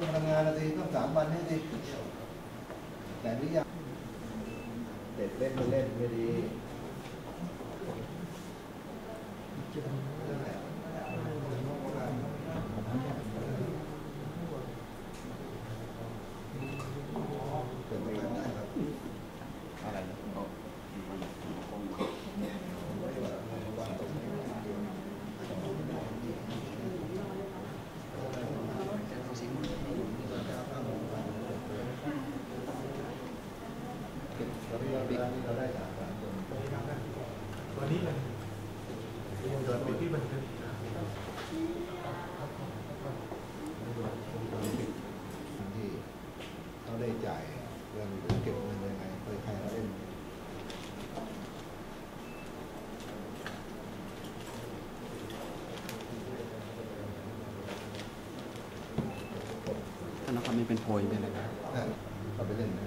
รื่องพลังงานนาทีต้องสามวันให้ดีแต่หรือยังเด็กเล่นไม่เล่นไม่ดี วพี่บิ๊กเราได้สามสามคนวันนี้มันที่มันเป็นที่เขาได้จ่ายเงินหรือเก็บเงินยังไงเคยใครเขาเล่นถ้านครไม่เป็นโพยเป็นอะไรนะเขาไปเล่นนะ